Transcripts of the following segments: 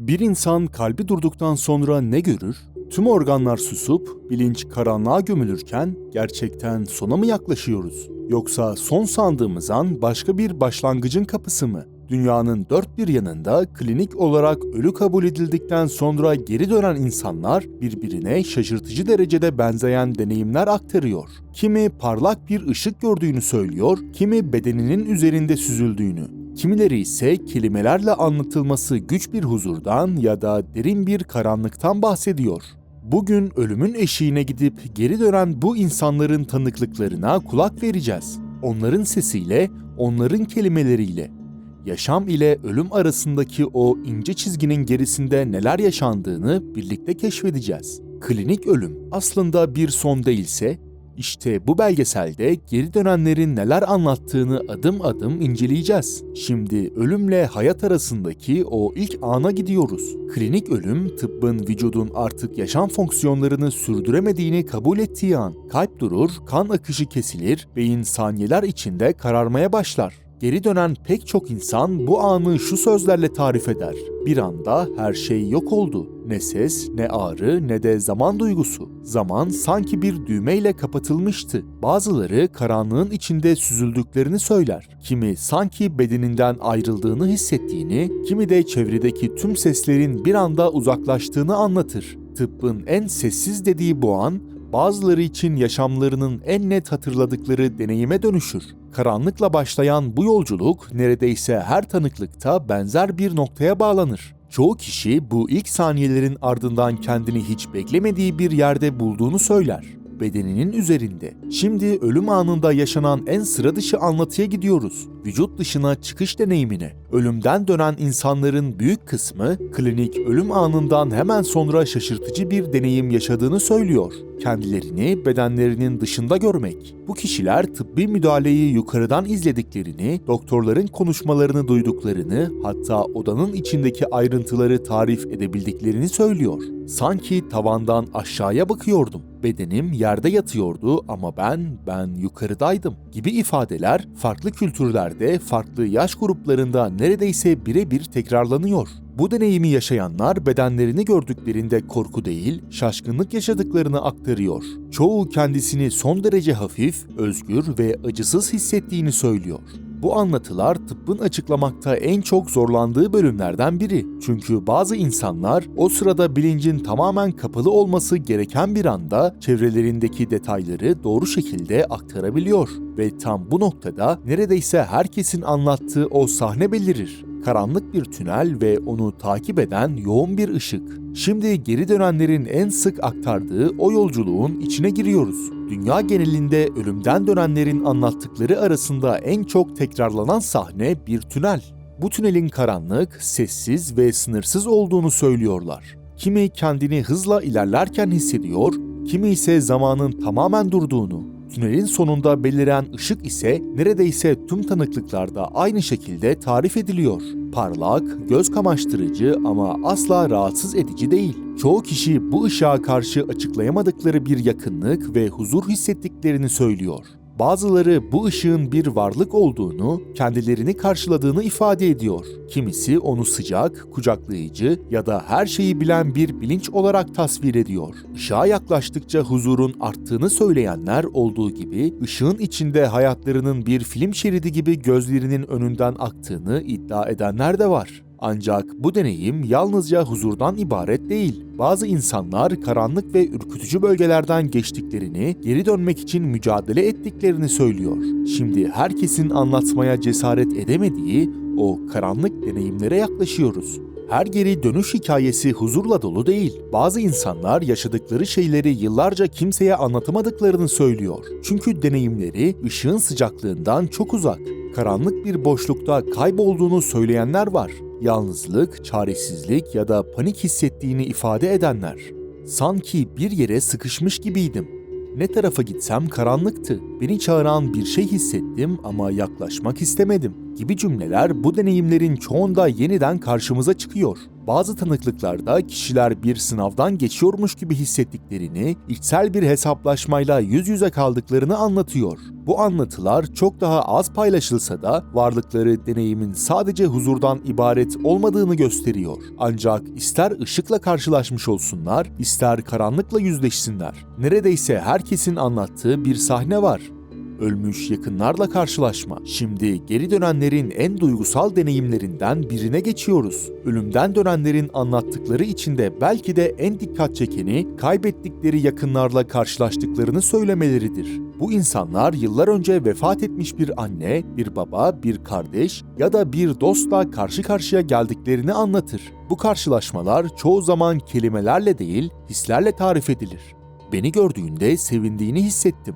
Bir insan kalbi durduktan sonra ne görür? Tüm organlar susup bilinç karanlığa gömülürken gerçekten sona mı yaklaşıyoruz? Yoksa son sandığımız an başka bir başlangıcın kapısı mı? Dünyanın dört bir yanında klinik olarak ölü kabul edildikten sonra geri dönen insanlar birbirine şaşırtıcı derecede benzeyen deneyimler aktarıyor. Kimi parlak bir ışık gördüğünü söylüyor, kimi bedeninin üzerinde süzüldüğünü. Kimileri ise kelimelerle anlatılması güç bir huzurdan ya da derin bir karanlıktan bahsediyor. Bugün ölümün eşiğine gidip geri dönen bu insanların tanıklıklarına kulak vereceğiz. Onların sesiyle, onların kelimeleriyle. Yaşam ile ölüm arasındaki o ince çizginin gerisinde neler yaşandığını birlikte keşfedeceğiz. Klinik ölüm aslında bir son değilse, işte bu belgeselde geri dönenlerin neler anlattığını adım adım inceleyeceğiz. Şimdi ölümle hayat arasındaki o ilk ana gidiyoruz. Klinik ölüm, tıbbın vücudun artık yaşam fonksiyonlarını sürdüremediğini kabul ettiği an. Kalp durur, kan akışı kesilir, beyin saniyeler içinde kararmaya başlar. Geri dönen pek çok insan bu anı şu sözlerle tarif eder. Bir anda her şey yok oldu. Ne ses, ne ağrı, ne de zaman duygusu. Zaman sanki bir düğmeyle kapatılmıştı. Bazıları karanlığın içinde süzüldüklerini söyler. Kimi sanki bedeninden ayrıldığını hissettiğini, kimi de çevredeki tüm seslerin bir anda uzaklaştığını anlatır. Tıbbın en sessiz dediği bu an, bazıları için yaşamlarının en net hatırladıkları deneyime dönüşür. Karanlıkla başlayan bu yolculuk neredeyse her tanıklıkta benzer bir noktaya bağlanır. Çoğu kişi bu ilk saniyelerin ardından kendini hiç beklemediği bir yerde bulduğunu söyler. Bedeninin üzerinde. Şimdi ölüm anında yaşanan en sıra dışı anlatıya gidiyoruz. Vücut dışına çıkış deneyimine. Ölümden dönen insanların büyük kısmı klinik ölüm anından hemen sonra şaşırtıcı bir deneyim yaşadığını söylüyor. Kendilerini bedenlerinin dışında görmek. Bu kişiler tıbbi müdahaleyi yukarıdan izlediklerini, doktorların konuşmalarını duyduklarını, hatta odanın içindeki ayrıntıları tarif edebildiklerini söylüyor. Sanki tavandan aşağıya bakıyordum. Bedenim yerde yatıyordu ama ben, ben yukarıdaydım gibi ifadeler farklı kültürlerde, farklı yaş gruplarında neredeyse birebir tekrarlanıyor. Bu deneyimi yaşayanlar bedenlerini gördüklerinde korku değil, şaşkınlık yaşadıklarını aktarıyor. Çoğu kendisini son derece hafif, özgür ve acısız hissettiğini söylüyor. Bu anlatılar tıbbın açıklamakta en çok zorlandığı bölümlerden biri. Çünkü bazı insanlar o sırada bilincin tamamen kapalı olması gereken bir anda çevrelerindeki detayları doğru şekilde aktarabiliyor ve tam bu noktada neredeyse herkesin anlattığı o sahne belirir. Karanlık bir tünel ve onu takip eden yoğun bir ışık. Şimdi geri dönenlerin en sık aktardığı o yolculuğun içine giriyoruz. Dünya genelinde ölümden dönenlerin anlattıkları arasında en çok tekrarlanan sahne bir tünel. Bu tünelin karanlık, sessiz ve sınırsız olduğunu söylüyorlar. Kimi kendini hızla ilerlerken hissediyor, kimi ise zamanın tamamen durduğunu, Tünelin sonunda beliren ışık ise neredeyse tüm tanıklıklarda aynı şekilde tarif ediliyor. Parlak, göz kamaştırıcı ama asla rahatsız edici değil. Çoğu kişi bu ışığa karşı açıklayamadıkları bir yakınlık ve huzur hissettiklerini söylüyor. Bazıları bu ışığın bir varlık olduğunu, kendilerini karşıladığını ifade ediyor. Kimisi onu sıcak, kucaklayıcı ya da her şeyi bilen bir bilinç olarak tasvir ediyor. Işığa yaklaştıkça huzurun arttığını söyleyenler olduğu gibi, ışığın içinde hayatlarının bir film şeridi gibi gözlerinin önünden aktığını iddia edenler de var. Ancak bu deneyim yalnızca huzurdan ibaret değil. Bazı insanlar karanlık ve ürkütücü bölgelerden geçtiklerini, geri dönmek için mücadele ettiklerini söylüyor. Şimdi herkesin anlatmaya cesaret edemediği o karanlık deneyimlere yaklaşıyoruz. Her geri dönüş hikayesi huzurla dolu değil. Bazı insanlar yaşadıkları şeyleri yıllarca kimseye anlatamadıklarını söylüyor. Çünkü deneyimleri ışığın sıcaklığından çok uzak. Karanlık bir boşlukta kaybolduğunu söyleyenler var yalnızlık, çaresizlik ya da panik hissettiğini ifade edenler. Sanki bir yere sıkışmış gibiydim. Ne tarafa gitsem karanlıktı. Beni çağıran bir şey hissettim ama yaklaşmak istemedim gibi cümleler bu deneyimlerin çoğunda yeniden karşımıza çıkıyor. Bazı tanıklıklarda kişiler bir sınavdan geçiyormuş gibi hissettiklerini, içsel bir hesaplaşmayla yüz yüze kaldıklarını anlatıyor. Bu anlatılar çok daha az paylaşılsa da varlıkları deneyimin sadece huzurdan ibaret olmadığını gösteriyor. Ancak ister ışıkla karşılaşmış olsunlar, ister karanlıkla yüzleşsinler. Neredeyse herkesin anlattığı bir sahne var ölmüş yakınlarla karşılaşma. Şimdi geri dönenlerin en duygusal deneyimlerinden birine geçiyoruz. Ölümden dönenlerin anlattıkları içinde belki de en dikkat çekeni kaybettikleri yakınlarla karşılaştıklarını söylemeleridir. Bu insanlar yıllar önce vefat etmiş bir anne, bir baba, bir kardeş ya da bir dostla karşı karşıya geldiklerini anlatır. Bu karşılaşmalar çoğu zaman kelimelerle değil, hislerle tarif edilir. Beni gördüğünde sevindiğini hissettim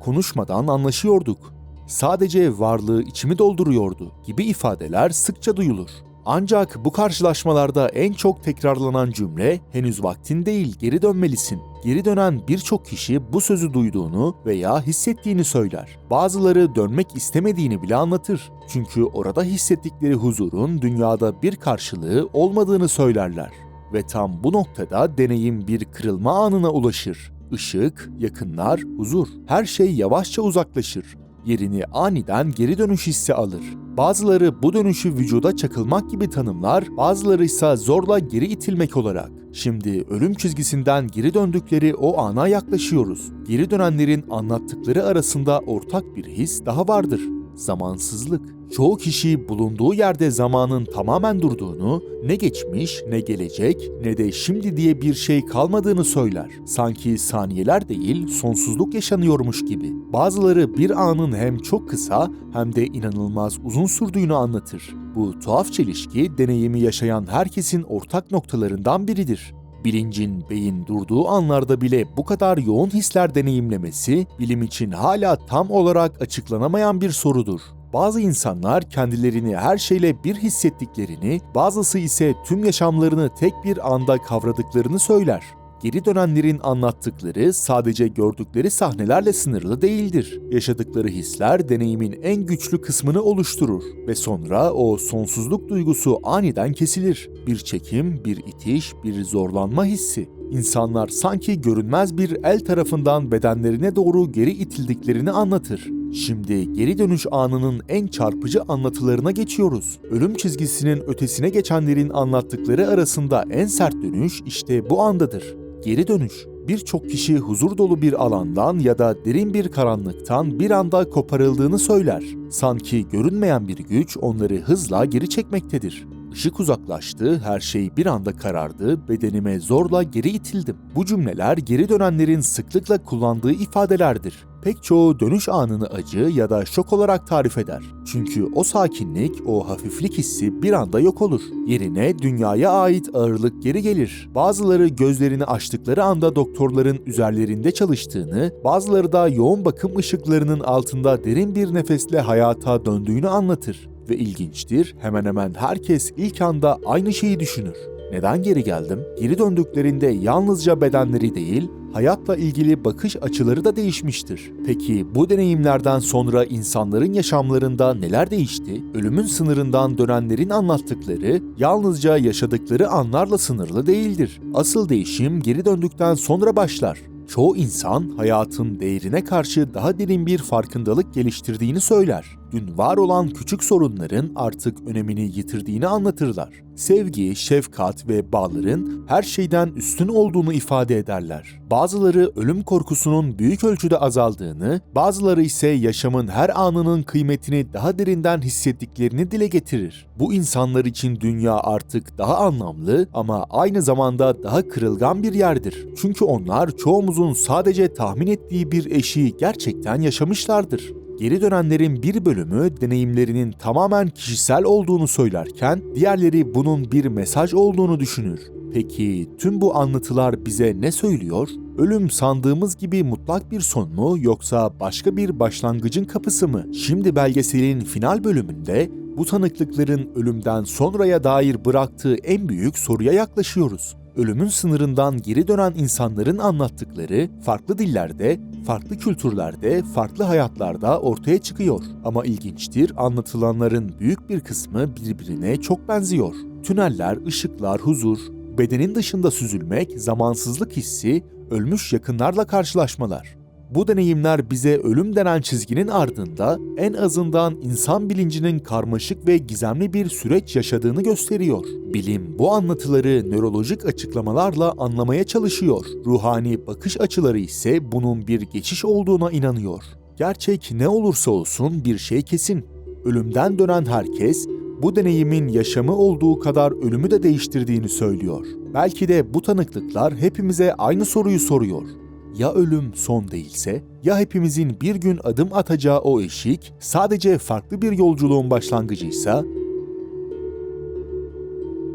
konuşmadan anlaşıyorduk. Sadece varlığı içimi dolduruyordu gibi ifadeler sıkça duyulur. Ancak bu karşılaşmalarda en çok tekrarlanan cümle henüz vaktin değil geri dönmelisin. Geri dönen birçok kişi bu sözü duyduğunu veya hissettiğini söyler. Bazıları dönmek istemediğini bile anlatır. Çünkü orada hissettikleri huzurun dünyada bir karşılığı olmadığını söylerler. Ve tam bu noktada deneyim bir kırılma anına ulaşır. Işık, yakınlar, huzur. Her şey yavaşça uzaklaşır. Yerini aniden geri dönüş hissi alır. Bazıları bu dönüşü vücuda çakılmak gibi tanımlar, bazıları ise zorla geri itilmek olarak. Şimdi ölüm çizgisinden geri döndükleri o ana yaklaşıyoruz. Geri dönenlerin anlattıkları arasında ortak bir his daha vardır. Zamansızlık. Çoğu kişi bulunduğu yerde zamanın tamamen durduğunu, ne geçmiş, ne gelecek, ne de şimdi diye bir şey kalmadığını söyler. Sanki saniyeler değil, sonsuzluk yaşanıyormuş gibi. Bazıları bir anın hem çok kısa hem de inanılmaz uzun sürdüğünü anlatır. Bu tuhaf çelişki deneyimi yaşayan herkesin ortak noktalarından biridir. Bilincin beyin durduğu anlarda bile bu kadar yoğun hisler deneyimlemesi bilim için hala tam olarak açıklanamayan bir sorudur. Bazı insanlar kendilerini her şeyle bir hissettiklerini, bazısı ise tüm yaşamlarını tek bir anda kavradıklarını söyler. Geri dönenlerin anlattıkları sadece gördükleri sahnelerle sınırlı değildir. Yaşadıkları hisler deneyimin en güçlü kısmını oluşturur ve sonra o sonsuzluk duygusu aniden kesilir. Bir çekim, bir itiş, bir zorlanma hissi. İnsanlar sanki görünmez bir el tarafından bedenlerine doğru geri itildiklerini anlatır. Şimdi geri dönüş anının en çarpıcı anlatılarına geçiyoruz. Ölüm çizgisinin ötesine geçenlerin anlattıkları arasında en sert dönüş işte bu andadır. Geri dönüş. Birçok kişi huzur dolu bir alandan ya da derin bir karanlıktan bir anda koparıldığını söyler. Sanki görünmeyen bir güç onları hızla geri çekmektedir. Işık uzaklaştı, her şey bir anda karardı, bedenime zorla geri itildim. Bu cümleler geri dönenlerin sıklıkla kullandığı ifadelerdir pek çoğu dönüş anını acı ya da şok olarak tarif eder. Çünkü o sakinlik, o hafiflik hissi bir anda yok olur. Yerine dünyaya ait ağırlık geri gelir. Bazıları gözlerini açtıkları anda doktorların üzerlerinde çalıştığını, bazıları da yoğun bakım ışıklarının altında derin bir nefesle hayata döndüğünü anlatır. Ve ilginçtir, hemen hemen herkes ilk anda aynı şeyi düşünür. Neden geri geldim? Geri döndüklerinde yalnızca bedenleri değil, hayatla ilgili bakış açıları da değişmiştir. Peki bu deneyimlerden sonra insanların yaşamlarında neler değişti? Ölümün sınırından dönenlerin anlattıkları yalnızca yaşadıkları anlarla sınırlı değildir. Asıl değişim geri döndükten sonra başlar. Çoğu insan hayatın değerine karşı daha derin bir farkındalık geliştirdiğini söyler. Dün var olan küçük sorunların artık önemini yitirdiğini anlatırlar. Sevgi, şefkat ve bağların her şeyden üstün olduğunu ifade ederler. Bazıları ölüm korkusunun büyük ölçüde azaldığını, bazıları ise yaşamın her anının kıymetini daha derinden hissettiklerini dile getirir. Bu insanlar için dünya artık daha anlamlı ama aynı zamanda daha kırılgan bir yerdir. Çünkü onlar çoğumuzun sadece tahmin ettiği bir eşiği gerçekten yaşamışlardır. Geri dönenlerin bir bölümü deneyimlerinin tamamen kişisel olduğunu söylerken diğerleri bunun bir mesaj olduğunu düşünür. Peki tüm bu anlatılar bize ne söylüyor? Ölüm sandığımız gibi mutlak bir son mu yoksa başka bir başlangıcın kapısı mı? Şimdi belgeselin final bölümünde bu tanıklıkların ölümden sonraya dair bıraktığı en büyük soruya yaklaşıyoruz ölümün sınırından geri dönen insanların anlattıkları farklı dillerde, farklı kültürlerde, farklı hayatlarda ortaya çıkıyor. Ama ilginçtir, anlatılanların büyük bir kısmı birbirine çok benziyor. tüneller, ışıklar, huzur, bedenin dışında süzülmek, zamansızlık hissi, ölmüş yakınlarla karşılaşmalar. Bu deneyimler bize ölüm denen çizginin ardında en azından insan bilincinin karmaşık ve gizemli bir süreç yaşadığını gösteriyor. Bilim bu anlatıları nörolojik açıklamalarla anlamaya çalışıyor. Ruhani bakış açıları ise bunun bir geçiş olduğuna inanıyor. Gerçek ne olursa olsun bir şey kesin. Ölümden dönen herkes bu deneyimin yaşamı olduğu kadar ölümü de değiştirdiğini söylüyor. Belki de bu tanıklıklar hepimize aynı soruyu soruyor. Ya ölüm son değilse, ya hepimizin bir gün adım atacağı o eşik sadece farklı bir yolculuğun başlangıcıysa?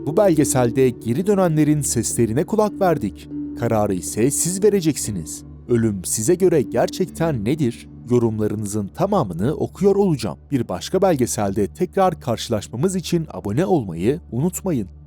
Bu belgeselde geri dönenlerin seslerine kulak verdik. Kararı ise siz vereceksiniz. Ölüm size göre gerçekten nedir? Yorumlarınızın tamamını okuyor olacağım. Bir başka belgeselde tekrar karşılaşmamız için abone olmayı unutmayın.